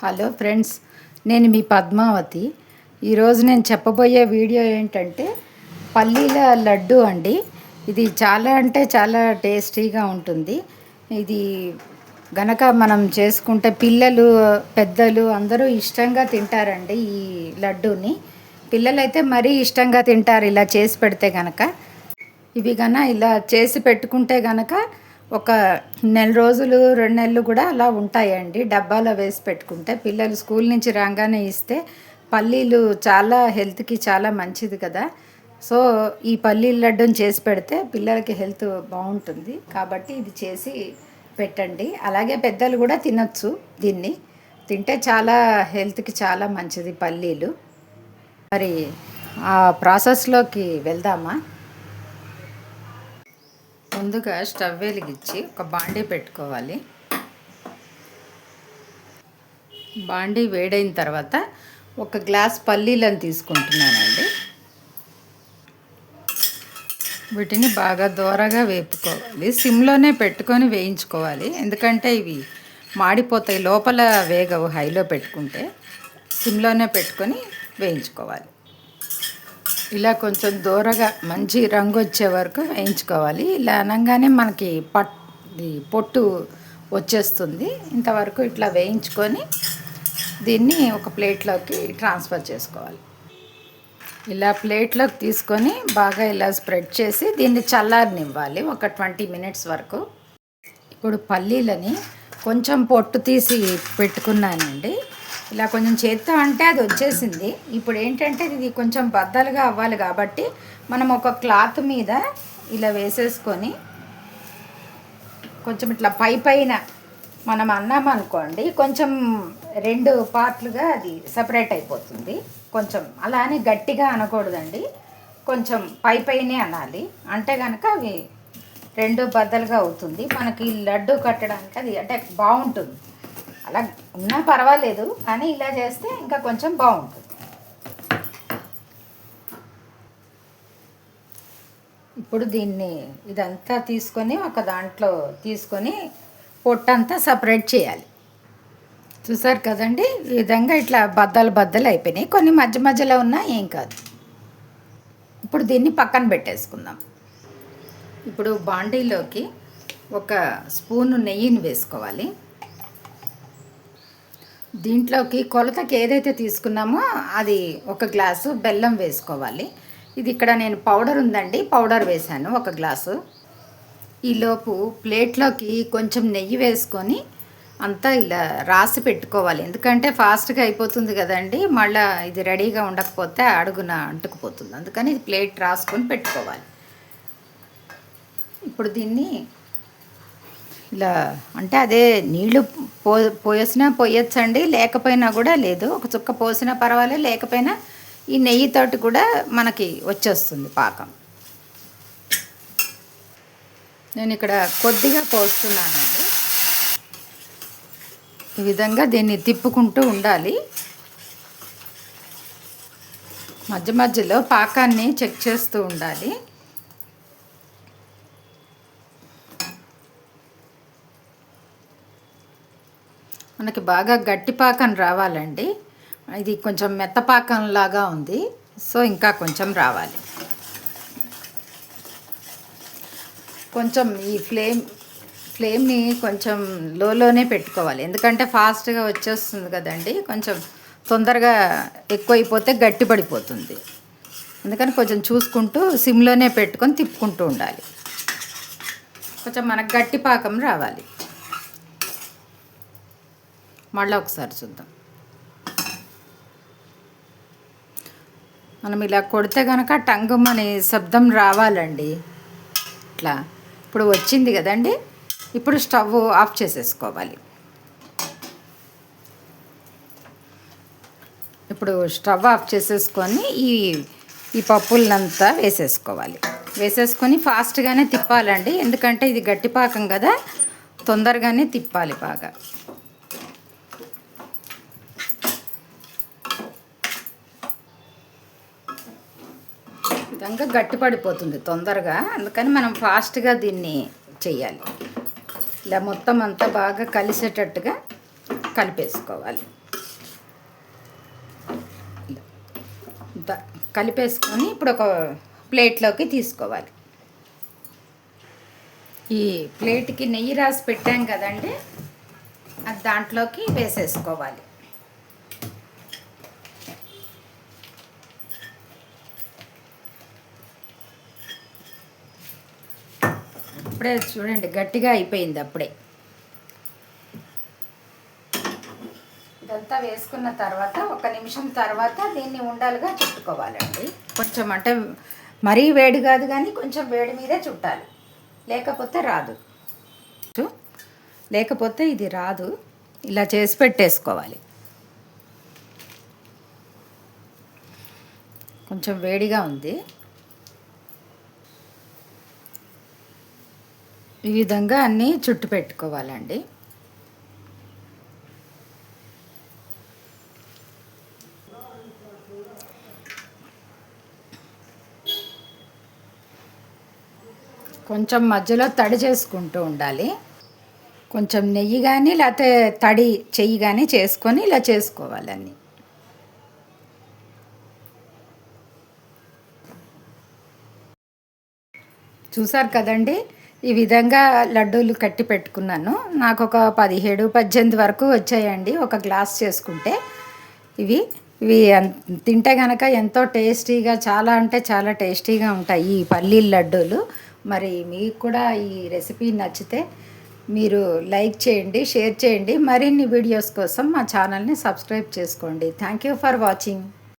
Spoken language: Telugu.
హలో ఫ్రెండ్స్ నేను మీ పద్మావతి. ఈరోజు నేను చెప్పబోయే వీడియో ఏంటంటే పల్లీల లడ్డు అండి. ఇది చాలా అంటే చాలా టేస్టీగా ఉంటుంది. ఇది గనక మనం చేసుకుంటే పిల్లలు పెద్దలు అందరూ ఇష్టంగా తింటారండి ఈ లడ్డూని. పిల్లలైతే మరీ ఇష్టంగా తింటారు ఇలా చేసి పెడితే గనక. ఇవి గన ఇలా చేసి పెట్టుకుంటే గనక ఒక నెల రోజులు రెండు నెలలు కూడా అలా ఉంటాయండి. డబ్బాలో వేసి పెట్టుకుంటే పిల్లలు స్కూల్ నుంచి రాగానే ఇస్తే పల్లీలు చాలా హెల్త్కి చాలా మంచిది కదా. సో ఈ పల్లీల లడ్డం చేసి పెడితే పిల్లలకి హెల్త్ బాగుంటుంది. కాబట్టి ఇది చేసి పెట్టండి. అలాగే పెద్దలు కూడా తినచ్చు దీన్ని. తింటే చాలా హెల్త్కి చాలా మంచిది పల్లీలు. మరి ఆ ప్రాసెస్లోకి వెళ్దామా? ముందుగా స్టవ్ వెలిగించి ఒక బాండీ పెట్టుకోవాలి. బాండీ వేడైన తర్వాత ఒక గ్లాస్ పల్లీలను తీసుకుంటున్నానండి. వీటిని బాగా దూరగా వేపుకోవాలి. సిమ్లోనే పెట్టుకొని వేయించుకోవాలి. ఎందుకంటే ఇవి మాడిపోతాయి లోపల వేగవు హైలో పెట్టుకుంటే. సిమ్లోనే పెట్టుకొని వేయించుకోవాలి. ఇలా కొంచెం దూరగా మంచి రంగు వచ్చే వరకు వేయించుకోవాలి. ఇలా అనగానే మనకి పట్ పొట్టు వచ్చేస్తుంది. ఇంతవరకు ఇట్లా వేయించుకొని దీన్ని ఒక ప్లేట్లోకి ట్రాన్స్ఫర్ చేసుకోవాలి. ఇలా ప్లేట్లోకి తీసుకొని బాగా ఇలా స్ప్రెడ్ చేసి దీన్ని చల్లారనివ్వాలి ఒక ట్వంటీ మినిట్స్ వరకు. ఇప్పుడు పల్లీలని కొంచెం పొట్టు తీసి పెట్టుకున్నానండి. ఇలా కొంచెం చేత్తో అంటే అది వచ్చేసింది. ఇప్పుడు ఏంటంటే ఇది కొంచెం బద్దలుగా అవ్వాలి కాబట్టి మనం ఒక క్లాత్ మీద ఇలా వేసేసుకొని కొంచెం ఇట్లా పై పైన మనం అన్నామనుకోండి కొంచెం రెండు పార్ట్లుగా అది సపరేట్ అయిపోతుంది. కొంచెం అలానే గట్టిగా అనకూడదండి. కొంచెం పై పైనే అనాలి. అంటే కనుక అవి రెండు బద్దలుగా అవుతుంది. మనకి లడ్డు కట్టడానికి అది అంటే బాగుంటుంది. అలా ఉన్నా పర్వాలేదు కానీ ఇలా చేస్తే ఇంకా కొంచెం బాగుంటుంది. ఇప్పుడు దీన్ని ఇదంతా తీసుకొని ఒక దాంట్లో తీసుకొని పొట్టంతా సపరేట్ చేయాలి. చూసారు కదండి? ఈ విధంగా ఇట్లా బద్దలు బద్దలు అయిపోయినాయి. కొన్ని మధ్య మధ్యలో ఉన్నా ఏం కాదు. ఇప్పుడు దీన్ని పక్కన పెట్టేసుకుందాం. ఇప్పుడు బాండీలోకి ఒక స్పూను నెయ్యిని వేసుకోవాలి. దీంట్లోకి కొలతకి ఏదైతే తీసుకున్నామో అది ఒక గ్లాసు బెల్లం వేసుకోవాలి. ఇది ఇక్కడ నేను పౌడర్ ఉందండి పౌడర్ వేశాను ఒక గ్లాసు. ఈలోపు ప్లేట్లోకి కొంచెం నెయ్యి వేసుకొని అంతా ఇలా రాసి పెట్టుకోవాలి. ఎందుకంటే ఫాస్ట్గా అయిపోతుంది కదండి మళ్ళీ ఇది రెడీగా ఉండకపోతే అడుగున అంటుకుపోతుంది. అందుకని ఇది ప్లేట్ రాసుకొని పెట్టుకోవాలి. ఇప్పుడు దీన్ని ఇలా అంటే అదే నీళ్ళు పో పోసినా పోయొచ్చండి లేకపోయినా కూడా లేదు. ఒక చుక్క పోసినా పర్వాలేదు లేకపోయినా ఈ నెయ్యితోటి కూడా మనకి వచ్చేస్తుంది పాకం. నేను ఇక్కడ కొద్దిగా పోస్తున్నానండి. ఈ విధంగా దీన్ని తిప్పుకుంటూ ఉండాలి. మధ్య మధ్యలో పాకాన్ని చెక్ చేస్తూ ఉండాలి. మనకి బాగా గట్టి పాకం రావాలండి. ఇది కొంచెం మెత్తపాకం లాగా ఉంది. సో ఇంకా కొంచెం రావాలి. కొంచెం ఈ ఫ్లేమ్ ఫ్లేమ్ని కొంచెం లోలోనే పెట్టుకోవాలి. ఎందుకంటే ఫాస్ట్గా వచ్చేస్తుంది కదండి. కొంచెం తొందరగా ఎక్కువైపోతే గట్టి పడిపోతుంది. అందుకని కొంచెం చూసుకుంటూ సిమ్లోనే పెట్టుకొని తిప్పుకుంటూ ఉండాలి. కొంచెం మనకు గట్టి పాకం రావాలి. మళ్ళీ ఒకసారి చూద్దాం. మనం ఇలా కొడితే కనుక టంగుమని శబ్దం రావాలండి. ఇట్లా. ఇప్పుడు వచ్చింది కదండి. ఇప్పుడు స్టవ్ ఆఫ్ చేసేసుకోవాలి. ఇప్పుడు స్టవ్ ఆఫ్ చేసేసుకొని ఈ ఈ పప్పులనంతా వేసేసుకోవాలి. వేసేసుకొని ఫాస్ట్గానే తిప్పాలండి. ఎందుకంటే ఇది గట్టిపాకం కదా. తొందరగానే తిప్పాలి బాగా. విధంగా గట్టిపడిపోతుంది తొందరగా. అందుకని మనం ఫాస్ట్గా దీన్ని చేయాలి ఇలా మొత్తం అంతా బాగా కలిసేటట్టుగా కలిపేసుకోవాలి. కలిపేసుకొని ఇప్పుడు ఒక ప్లేట్లోకి తీసుకోవాలి. ఈ ప్లేట్కి నెయ్యి రాసి పెట్టాం కదండి అది దాంట్లోకి వేసేసుకోవాలి. ఇప్పుడే చూడండి గట్టిగా అయిపోయింది అప్పుడే. ఇదంతా వేసుకున్న తర్వాత ఒక నిమిషం తర్వాత దీన్ని ఉండాలిగా చుట్టుకోవాలండి. కొంచెం అంటే మరీ వేడి కాదు కానీ కొంచెం వేడి మీదే చుట్టాలి. లేకపోతే రాదు. లేకపోతే ఇది రాదు. ఇలా చేసి పెట్టేసుకోవాలి. కొంచెం వేడిగా ఉంది. ఈ విధంగా అన్నీ చుట్టు పెట్టుకోవాలండి. కొంచెం మధ్యలో తడి చేసుకుంటూ ఉండాలి. కొంచెం నెయ్యి కానీ లేకపోతే తడి చెయ్యి కానీ చేసుకొని ఇలా చేసుకోవాలన్నీ చూసారు కదండి? ఈ విధంగా లడ్డూలు కట్టి పెట్టుకున్నాను. నాకు ఒక పదిహేడు పద్దెనిమిది వరకు వచ్చాయండి ఒక గ్లాస్ చేసుకుంటే. ఇవి ఇవి తింటే కనుక ఎంతో టేస్టీగా చాలా అంటే చాలా టేస్టీగా ఉంటాయి ఈ పల్లీల లడ్డూలు. మరి మీకు కూడా ఈ రెసిపీ నచ్చితే మీరు లైక్ చేయండి షేర్ చేయండి. మరిన్ని వీడియోస్ కోసం మా ఛానల్ని సబ్స్క్రైబ్ చేసుకోండి. Thank you for watching.